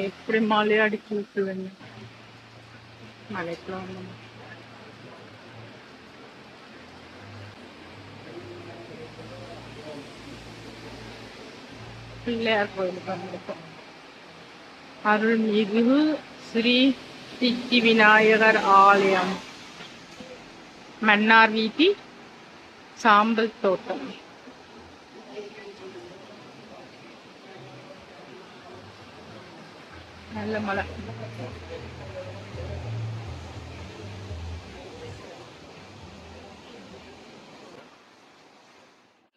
எப்படி மழையை அடிச்சு விட்டுருங்க மழைக்குள்ள பிள்ளையார் கோயிலுக்கு வந்திருக்கோம் அருள்மிகு ஸ்ரீ சித்தி விநாயகர் ஆலயம் மன்னார் வீதி சாம்பல் தோட்டம் நல்ல மழை.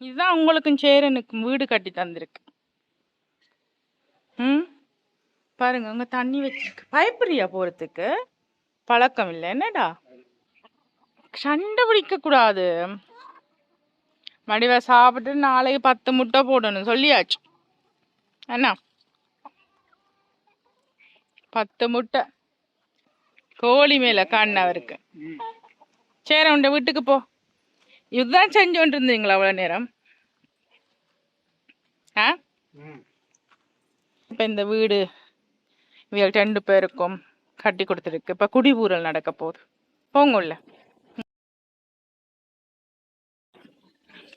இதுதான் உங்களுக்கும் சேரனுக்கும் வீடு கட்டி தந்திருக்கு. ம்? பாருங்க அங்கே தண்ணி வச்சிருக்கு. பயப்படுறியா போகிறதுக்கு பழக்கம் இல்லை. என்னடா? சண்டை பிடிக்கக்கூடாது மடிவை சாப்பிட்டு நாளைக்கு பத்து முட்டை போடணும். சொல்லியாச்சு. என்ன பத்து முட்டை. கோழி மேலே கண் அவருக்கு. சரி உண்ட வீட்டுக்கு போ. இதுதான் கொண்டு இருந்தீங்களா அவ்வளோ நேரம்? ஆ? இப்போ இந்த வீடு இவங்க ரெண்டு பேருக்கும் கட்டி கொடுத்துருக்கு. இப்போ குடிபூரல் நடக்க போகுது. போங்க உள்ள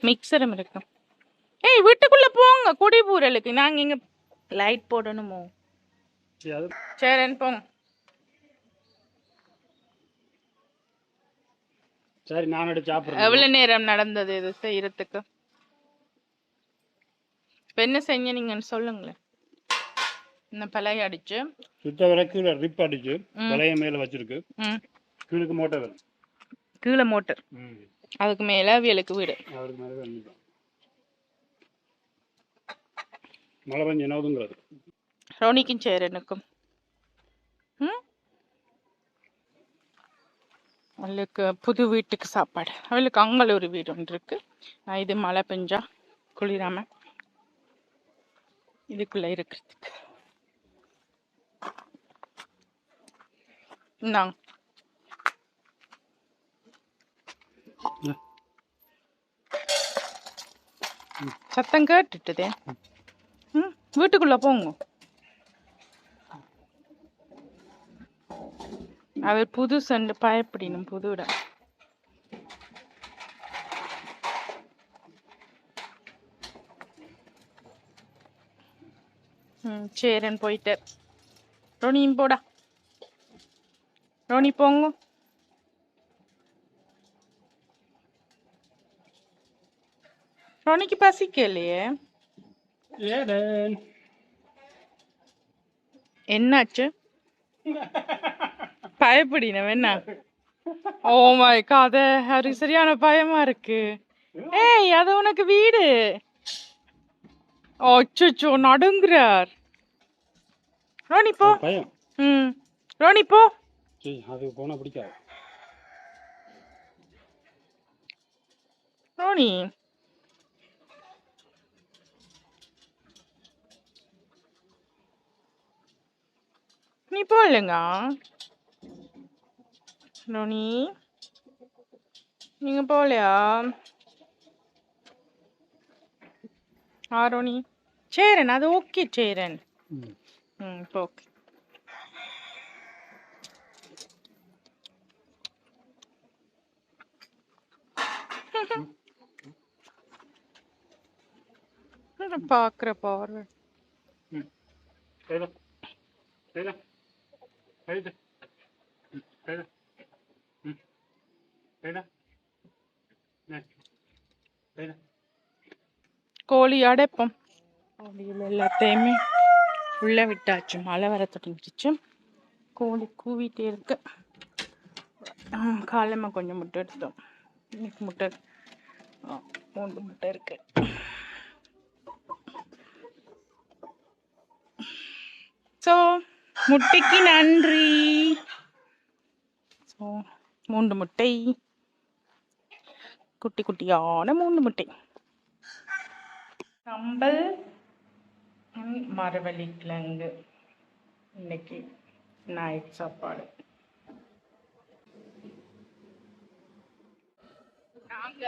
மிக்சரும் இருக்கும் ஏய் வீட்டுக்குள்ளே போங்க குடிபூரலுக்கு. நாங்கள் இங்கே லைட் போடணுமோ? சரி போங்க. சரி நான் எடுத்து சாப்பிட்றேன். எவ்வளவு நேரம் நடந்தது இது செய்யறதுக்கு? இப்ப என்ன நீங்கன்னு சொல்லுங்களேன். இந்த பழைய அடிச்சு. சுத்த வரை கீழே ரிப் அடிச்சு வளைய மேல வச்சிருக்கு. கீழுக்கு மோட்டர் வேணும். கீழே மோட்டர் அதுக்கு மேல அவியலுக்கு வீடு. அவருக்கு மேலே மழை பெஞ்சு என்னதுங்கிறது ரோனிக்கும் சேரனுக்கும் ம்? அவளுக்கு புது வீட்டுக்கு சாப்பாடு. அவளுக்கு அங்கே ஒரு வீடு ஒன்று இருக்கு. நான் இது மழை பெஞ்சா குளிராம இதுக்குள்ள இருக்கிறதுக்கு. இந்தாங்க. சத்தம் கேட்டுட்டுதே. ம்? வீட்டுக்குள்ள போங்க. அவர் புது சண்டு பயப்படினும் புது இடம். ம் சரின்னு போயிட்டு. ரோனியும் போடா. ரோனி போங்க. ரோனிக்கு பசிக்கலையே? ஏடேன் என்னாச்சு? பயப்படினவன் என்ன? ஓ மை காத அவருக்கு சரியான பயமா இருக்கு. ஏய் அது உனக்கு வீடு. அச்சோ நடுங்குறார். ரோனி போ. ம். ரோனி போ. அது போனால் பிடிக்காது. ரோனி. நீ போகலங்க. ரோனி நீங்க போகலையா? ஆ ரோனி. சேரன் அது ஓகே சேரன். ம். இப்போ ஓகே. பாக்குற பார்வை. ம். சரிடா ம் கோழி அடைப்போம். கோழியில் எல்லாத்தையுமே உள்ளே விட்டாச்சு. மழை வர தொடங்கிடுச்சு. கோழி கூவிட்டே இருக்கு. காலமாக கொஞ்சம் முட்டை எடுத்தோம். இன்னைக்கு முட்டை மூன்று முட்டை இருக்குது ஸோ முட்டைக்கு நன்றி. ஸோ மூன்று முட்டை. குட்டி குட்டியான மூன்று முட்டை. சம்பல் ம், மரவள்ளி கிழங்கு. இன்னைக்கு நைட் சாப்பாடு. நாங்க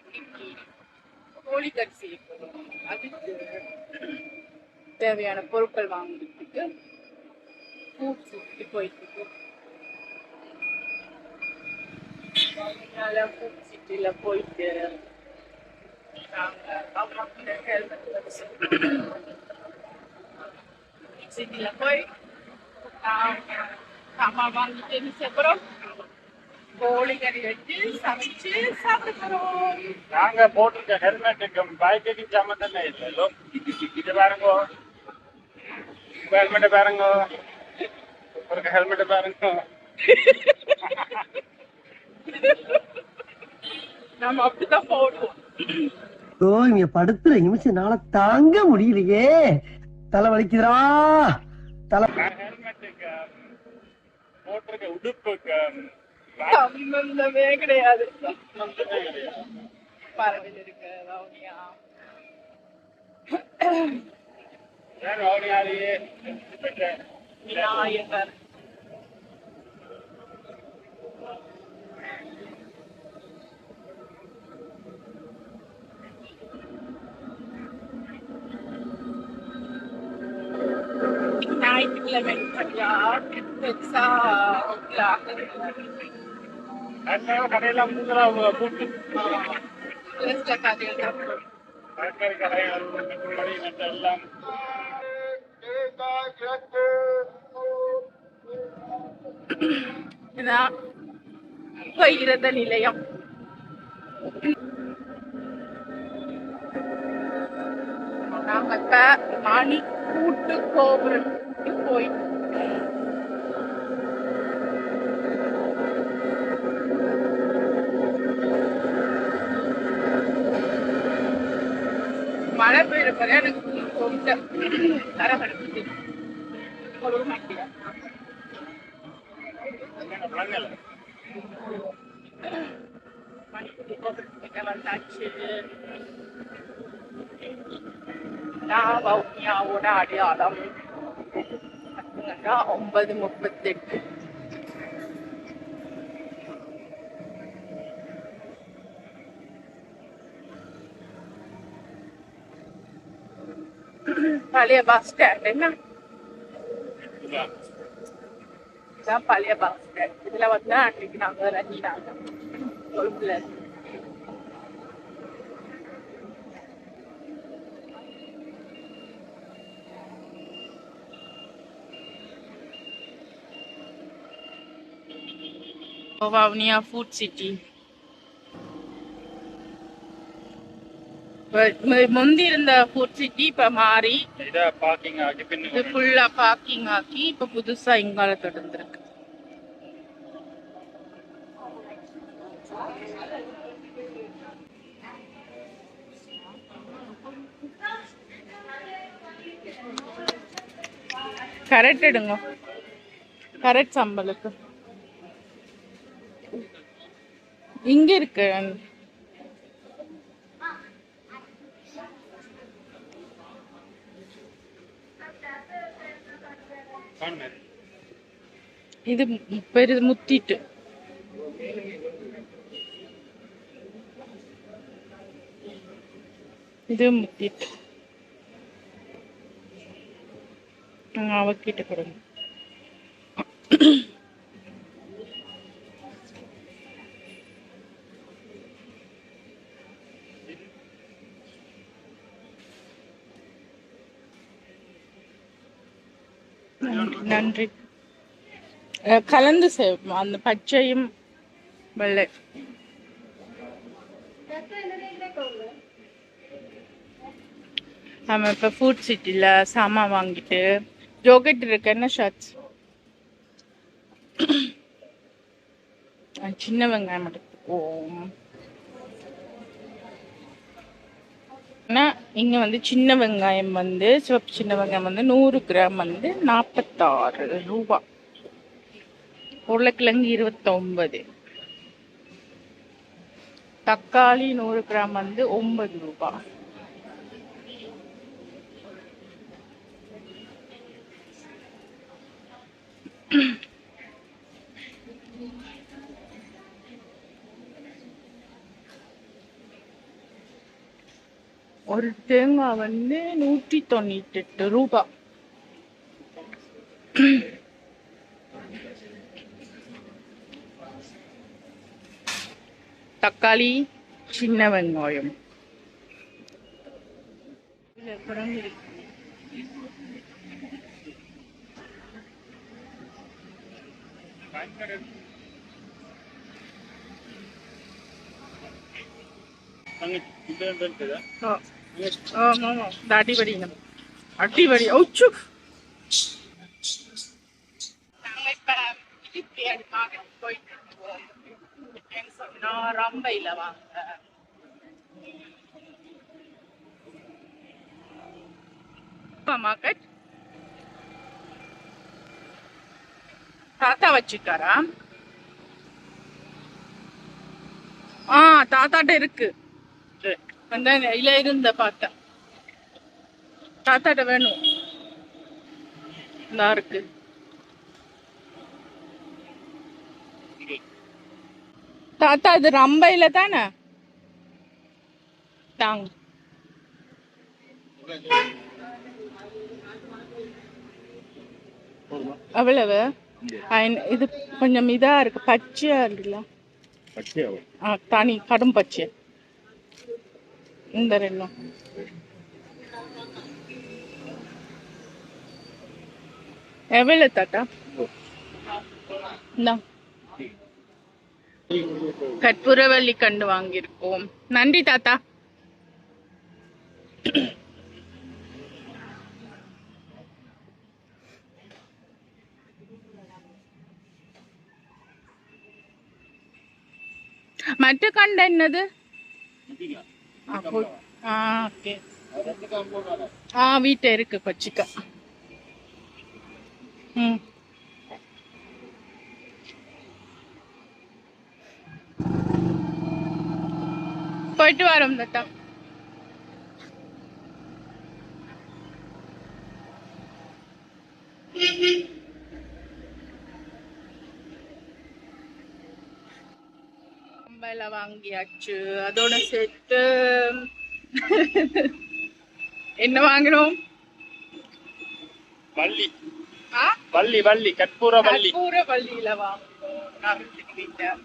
இன்னைக்கு செய்ய அதுக்கு தேவையான பொருட்கள் வாங்குறதுக்கு ஃப்ரூட்ஸ் சிட்டி போயிட்டு இருக்கு அதனால ஃப்ரூட் சிட்டில போயிட்டு சிட்டில போய் அம்மா வாங்கிட்டு அப்புறம் கோழி கறி வச்சு சமைச்சு சாப்பிட போறோம் நாங்க போட்டிருக்க ஹெல்மெட்டுக்கும் பைக்குக்கும் சம்மந்தமே இல்லை இது. பாருங்க. ஹெல்மெட்டை பாருங்க. ஒரு ஹெல்மெட்டை பாருங்க நம்ம அப்படிதான் போடுவோம். ஓ இங்க படுத்துற நிமிஷம் நாள தாங்க முடியலையே. தலை வலிக்குதுடா. தலை நான் ஹெல்மெட்டுக்கு போட்டிருக்க உடுப்புக்கு சம்பந்தமே கிடையாது. பறவையில் இருக்க விநாயகர். சரியா பெருசா கடையெல்லாம் இதான் பகிரத நிலையம். நாங்க இப்ப மணி கூட்டு கோபுரத்துக்கு போய் மழை பெய்யற எனக்கு ரொம்ப தரகடுத்து ஒரு மாட்டியா விளங்கல மணிக்குட்டி கோபுரத்துக்கிட்ட வந்தாச்சு நான் வவுனியாவோட அடையாளம். பார்த்தீங்கன்னா ஒன்பது முப்பத்தெட்டு. பழைய பஸ் ஸ்டாண்ட் என்ன இதான் பழைய பஸ் ஸ்டாண்ட் இதுல வந்து அன்னைக்கு நாங்க இறங்கினாங்க கொழும்புல இருந்து. வவுனியா ஃபுட் முந்தி இருந்த ஃபுட் சிட்டி இப்ப மாறி இதை ஃபுல்லா பார்க்கிங் ஆக்கி இப்ப புதுசா இங்கால தொடர்ந்துருக்கு. கரெக்ட் எடுங்க. கரெக்ட் சம்பளுக்கு இங்க இருக்கு. இது பெரு முத்திட்டு. இது முத்திட்டு. ம், நன்றி. அஹ் கலந்து செய்வோம் அந்த பச்சையும் வெள்ளை. நம்ம இப்போ ஃபுட் சிட்டியில் சாமான் வாங்கிட்டு ஜோக்கெட் இருக்கு என்ன ஷர்ட்ஸ் சின்ன வெங்காயம் எடுத்துக்குவோம் ஆனால் இங்கே வந்து சின்ன வெங்காயம் வந்து சிவப்பு சின்ன வெங்காயம் வந்து நூறு கிராம் வந்து நாற்பத்தாறு ரூபா. உருளைக்கிழங்கு இருபத்தொன்பது. தக்காளி நூறு கிராம் வந்து ஒன்பது ரூபா. ஒரு தேங்காய் வந்து நூற்றி தொண்ணூற்றி எட்டு ரூபாய் தக்காளி சின்ன வெங்காயம். தங்கச்சி இது என்ன இருக்குதா ஆ. ஆமா ஆமா ரம்பையில வாங்க மார்க்கெட். தாத்தா வச்சிருக்காரா? ஆ தாத்தாட்ட இருக்கு. அந்த இல்ல இருந்த பார்த்தேன் தாத்தாட்ட வேணும். இந்த இருக்கு. தாத்தா இது ரம்பையில தானே? தாங்க. அவ்வளவு? இது கொஞ்சம் இதா இருக்கு. பச்சையா இருக்குல்ல? தனி கடும் பச்சை. இந்த ரெண்டும். எவ்வளவு தாத்தா? இந்தா. கற்பூரவள்ளி கண்டு வாங்கியிருக்கோம். நன்றி தாத்தா. மற்ற கண்ட என்னது? ஓகே. ஆ வீட்டை இருக்கு கொச்சிக்கா. ம். போயிட்டு வரோம் தாத்தா. கம்பையில வாங்கியாச்சு அதோட சேர்த்து என்ன வாங்கினோம் வள்ளி வள்ளி வள்ளி கற்பூர வள்ளி கற்பூர வள்ளியில வீட்டேன்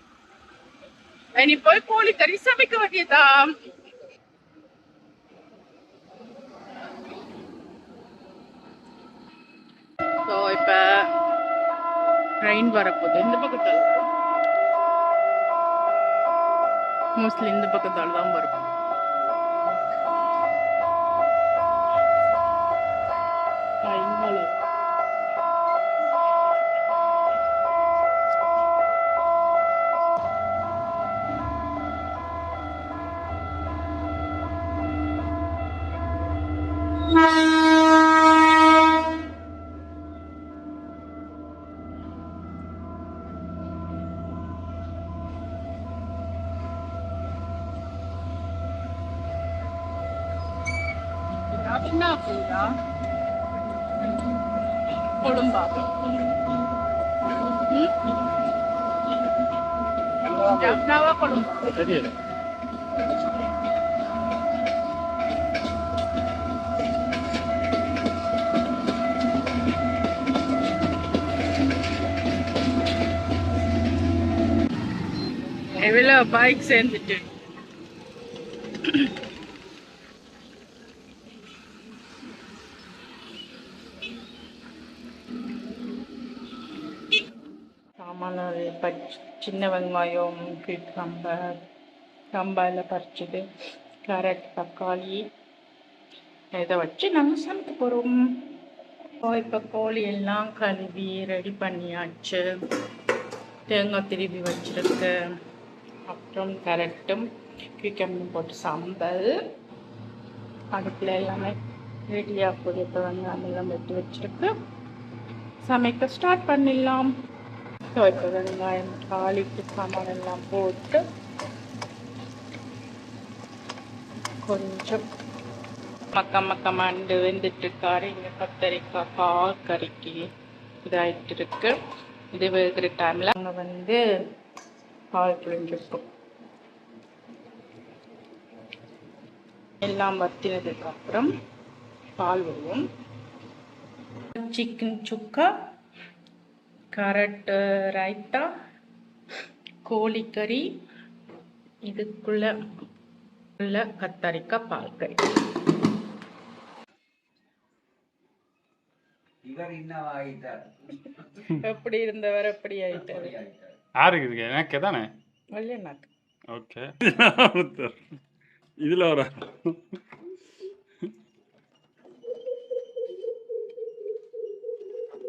இனி போய் கோழி கறி சமைக்க வேண்டியதா இப்ப ட்ரெயின் வரப்போகுது இந்த பக்கத்தால் மோஸ்ட்லி இந்த பக்கத்தால் தான் வரும். என்ன அப்படியா கொடும்பா ஜப்னாவா கொடும்பா தெரியல எவ்வளோ பைக் சேர்ந்துட்டு சாமான பச் சின்ன வெங்காயம் கம்பர் கம்பெல்லாம் பறிச்சது கேரட் தக்காளி இதை வச்சு நாங்கள் சமைக்க போகிறோம் இப்போ கோழி எல்லாம் கழுவி ரெடி பண்ணியாச்சு. தேங்காய் திருவி வச்சிருக்கு. அப்புறம் கேரட்டும் கிக்கம்பும் போட்டு சாம்பல். அடுப்பில் எல்லாமே ரெடியாக போய் இப்போ வந்து அதெல்லாம் வெட்டி வச்சுருக்கு. சமைக்க ஸ்டார்ட் பண்ணிடலாம். இப்போ வெங்காயம் தாளிப்பு சாமான் எல்லாம் போட்டு கொஞ்சம் மக்க மக்கமாக மண்டு வெந்துட்டு இருக்காரு இங்கே கத்தரிக்காய் கால் கறிக்கு இதாகிட்டு இருக்கு இது வேகிற டைமில் அங்கே வந்து பால் புழிஞ்சிருக்கோம் எல்லாம் வத்தினதுக்கு அப்புறம் பால் விடுவோம் சிக்கன் சுக்கா கேரட் ரைத்தா கோழிக்கறி இதுக்குள்ள உள்ள கத்தரிக்காய் பால் கறி. இவர் இன்னவாயிட்டார் எப்படி இருந்தவர் எப்படி ஆயிட்டாரு? யாருக்கு இருக்கு எனக்கு தானே வல்லியண்ணாக்கு ஓகே. இதுல வர ம் பிரைலர் மாதிரியே இருக்கு.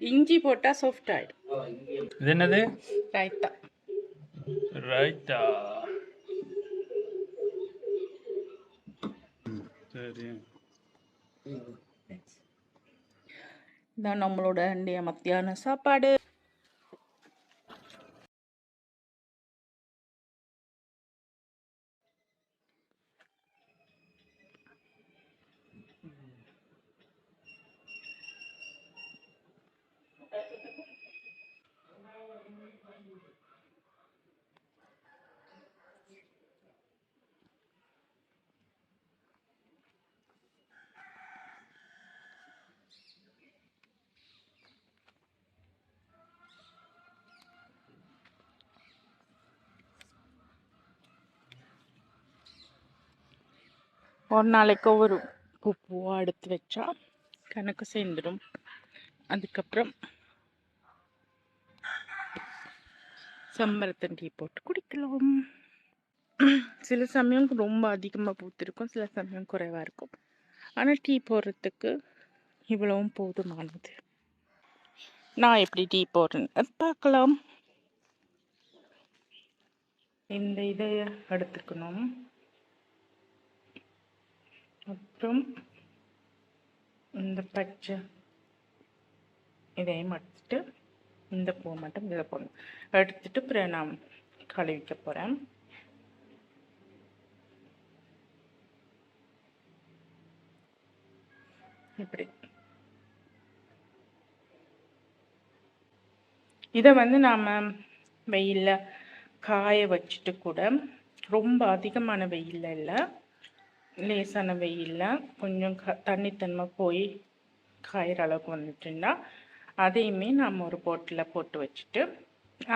இஞ்சி போட்டா சாஃப்ட் ஆயிடும். இது என்னது? ரைத்தா. ரைட்டா சரி இதான் நம்மளோட மத்தியான சாப்பாடு. ஒரு நாளைக்கு ஒரு பூ பூவாக எடுத்து வச்சா கணக்கு சேர்ந்துடும் அதுக்கப்புறம் சம்பரத்தன் டீ போட்டு குடிக்கலாம். சில சமயம் ரொம்ப அதிகமாக பூத்திருக்கும் சில சமயம் குறைவாக இருக்கும். ஆனால் டீ போடுறதுக்கு இவ்வளவும் போதுமானது. நான் எப்படி டீ போடுறேன்னு பார்க்கலாம். இந்த இதை எடுத்துக்கணும். அப்புறம் இந்த பச்சை இதையும் எடுத்துட்டு இந்த பூ மட்டும் இதில் போடணும் எடுத்துட்டு அப்புறம் நான் கழுவிக்க போகிறேன் இப்படி. இதை வந்து நாம் வெயிலில் காய வச்சுட்டு கூட ரொம்ப அதிகமான வெயிலில் இல்லை லேசான வெயிலில் கொஞ்சம் க தண்ணித்தன்மை போய் காயிற அளவுக்கு வந்துட்டுன்னா அதையுமே நம்ம ஒரு போட்டில் போட்டு வச்சுட்டு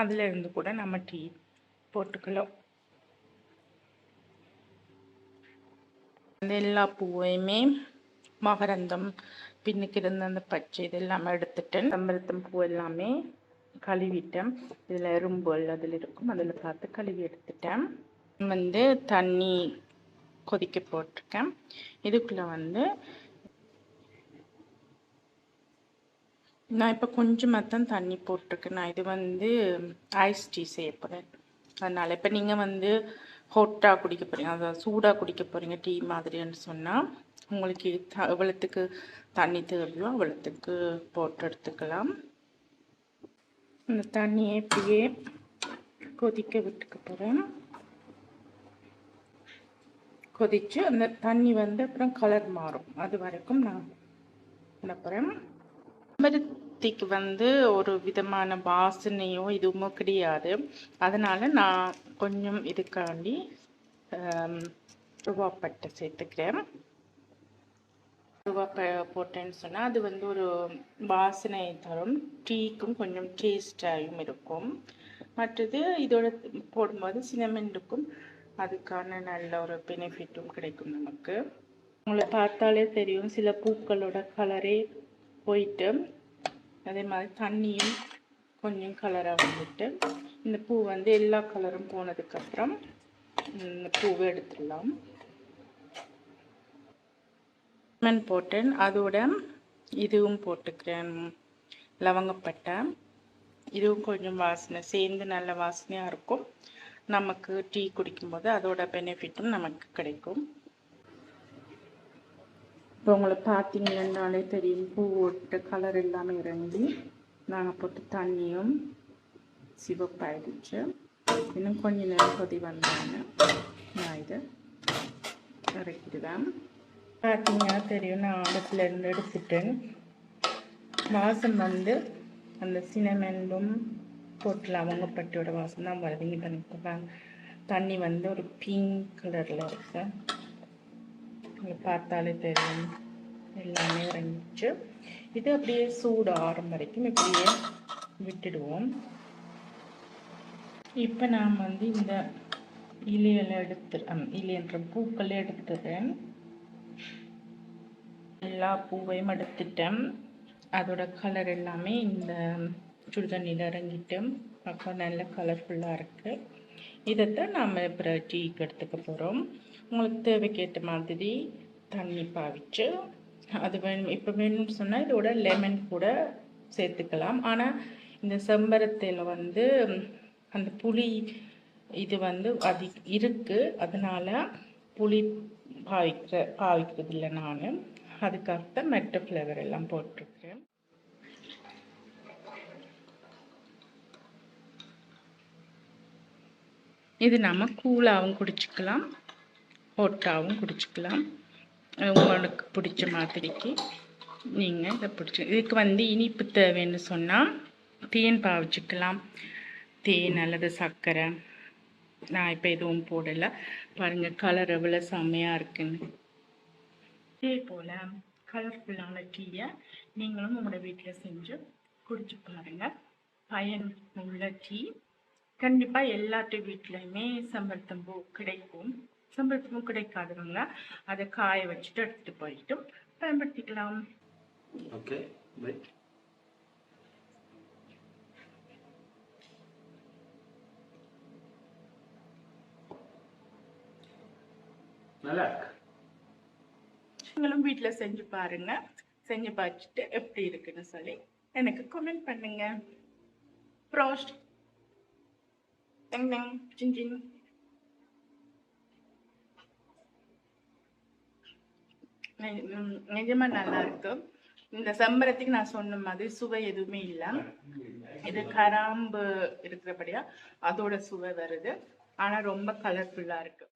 அதிலிருந்து கூட நம்ம டீ போட்டுக்கலாம். அந்த எல்லா பூவையுமே மகரந்தம் பின்னுக்கு இருந்த அந்த பச்சை இது எல்லாமே எடுத்துட்டேன் செம்பருத்தம் பூ எல்லாமே கழுவிட்டேன். இதில் எறும்புகள் அதில் இருக்கும் அதில் பார்த்து கழுவி எடுத்துட்டேன். வந்து தண்ணி கொதிக்க போட்டிருக்கேன். இதுக்குள்ளே வந்து நான் இப்போ கொஞ்சமாக தான் தண்ணி போட்டிருக்கேன் நான் இது வந்து ஐஸ் டீ செய்ய போகிறேன் அதனால் இப்போ நீங்கள் வந்து ஹொட்டாக குடிக்க போகிறீங்க அதாவது சூடாக குடிக்க போகிறீங்க டீ மாதிரின்னு சொன்னால் உங்களுக்கு த எவ்வளோத்துக்கு தண்ணி தேவையோ அவ்வளோத்துக்கு போட்டு எடுத்துக்கலாம். இந்த தண்ணியை இப்படியே கொதிக்க விட்டுக்க போகிறேன் கொதிச்சு அந்த தண்ணி வந்து அப்புறம் கலர் மாறும். அது வரைக்கும் நான் என்ன போகிறேன் செம்பருத்திக்கு வந்து ஒரு விதமான வாசனையோ எதுவுமோ கிடையாது. அதனால் நான் கொஞ்சம் இதுக்காண்டி ரூபாப்பட்டை சேர்த்துக்கிறேன். ருவாப்பை போட்டேன்னு சொன்னால் அது வந்து ஒரு வாசனை தரும். டீக்கும் கொஞ்சம் டேஸ்டாகவும் இருக்கும். மற்றது இதோட போடும்போது சினமன் இருக்கும். அதுக்கான நல்ல ஒரு பெனிஃபிட்டும் கிடைக்கும் நமக்கு. உங்களை பார்த்தாலே தெரியும். சில பூக்களோட கலரே போயிட்டு அதே மாதிரி தண்ணியும் கொஞ்சம் கலராக வந்துட்டு இந்த பூ வந்து எல்லா கலரும் போனதுக்கப்புறம் இந்த பூவை எடுத்துடலாம். லெமன் போட்டேன் அதோட இதுவும் போட்டுக்கிறேன். லவங்கப்பட்டை. இதுவும் கொஞ்சம் வாசனை சேர்ந்து நல்ல வாசனையாக இருக்கும். நமக்கு டீ குடிக்கும்போது அதோட பெனிஃபிட்டும் நமக்கு கிடைக்கும். இப்போ உங்களை பார்த்தீங்கன்னாலே தெரியும். பூ போட்டு கலர் எல்லாமே இறங்கி நாங்கள் போட்டு தண்ணியும் சிவப்பாயிடுச்சு இன்னும் கொஞ்ச நேரம் கொதி வந்தாங்க. நான் இதை இறக்கிடுவேன். பார்த்தீங்கன்னா தெரியும் நான் ஆடத்துலேருந்து எடுத்துட்டேன். வாசம் வந்து அந்த சினமெண்டும் போட்டு அவங்கப்பட்டியோட வாசம் தான் வருது பண்ணிட்டு தண்ணி வந்து ஒரு பிங்க் கலரில் இருக்குது உங்களுக்கு பார்த்தாலே தெரியும். எல்லாமே இறங்கிச்சு இது அப்படியே சூடு ஆறும் வரைக்கும் இப்படியே விட்டுடுவோம். இப்போ நான் வந்து இந்த இலையில எடுத்து இலையன்ற இலைன்ற பூக்களை எடுத்துறேன் எல்லா பூவையும் எடுத்துட்டேன் அதோட கலர் எல்லாமே இந்த சுடுதண்ணியில் இறங்கிட்டு அப்போ நல்ல கலர்ஃபுல்லாக இருக்குது இதைத்தான் நாம் இப்போ டீக்கு எடுத்துக்க போகிறோம் உங்களுக்கு தேவைக்கேற்ற மாதிரி தண்ணி பாவிச்சு அது வேணும் இப்போ வேணும்னு சொன்னால் இதோட லெமன் கூட சேர்த்துக்கலாம். ஆனால் இந்த செம்பரத்தில் வந்து அந்த புளி இது வந்து அது இருக்குது அதனால் புளி பாவிக்கிற பாவிக்கிறது இல்லை நான். அதுக்காக மெட்ட ஃப்ளேவர் எல்லாம் போட்டிருக்கேன். இது நம்ம கூலாகவும் குடிச்சுக்கலாம். போட்டாவும் குடிச்சுக்கலாம். உங்களுக்கு பிடிச்ச மாதிரிக்கு நீங்கள் இதை பிடிச்சி இதுக்கு வந்து இனிப்பு தேவைன்னு சொன்னால் தேன் பாவிச்சுக்கலாம். தேன் அல்லது சர்க்கரை. நான் இப்போ எதுவும் போடலை. பாருங்கள் கலர் எவ்வளோ செம்மையாக இருக்குன்னு. இதே போல் கலர்ஃபுல்லான டீயை நீங்களும் உங்களோட வீட்டில் செஞ்சு குடிச்சு பாருங்கள் பயன் உள்ள டீ. கண்டிப்பாக எல்லாத்து வீட்லையுமே செம்பருத்தம்பூ கிடைக்கும். செம்பருத்தம்பூ கிடைக்காதவங்க அதை காய வச்சுட்டு எடுத்துகிட்டு போயிட்டு பயன்படுத்திக்கலாம். Okay bye. நல்லா இருக்கு. நீங்களும் வீட்டில் செஞ்சு பாருங்க. செஞ்சு பார்த்துட்டு எப்படி இருக்குன்னு சொல்லி எனக்கு கமெண்ட் பண்ணுங்க. ப்ரோஸ்ட் டங் டங் சின் சின் நி- ம், நிஜமா நல்லா இருக்கு இந்த செம்பரத்துக்கு நான் சொன்ன மாதிரி சுவை எதுவுமே இல்லை. இது கராம்பு இருக்கிறபடியா அதோட சுவை வருது. ஆனா ரொம்ப கலர்ஃபுல்லா இருக்கு.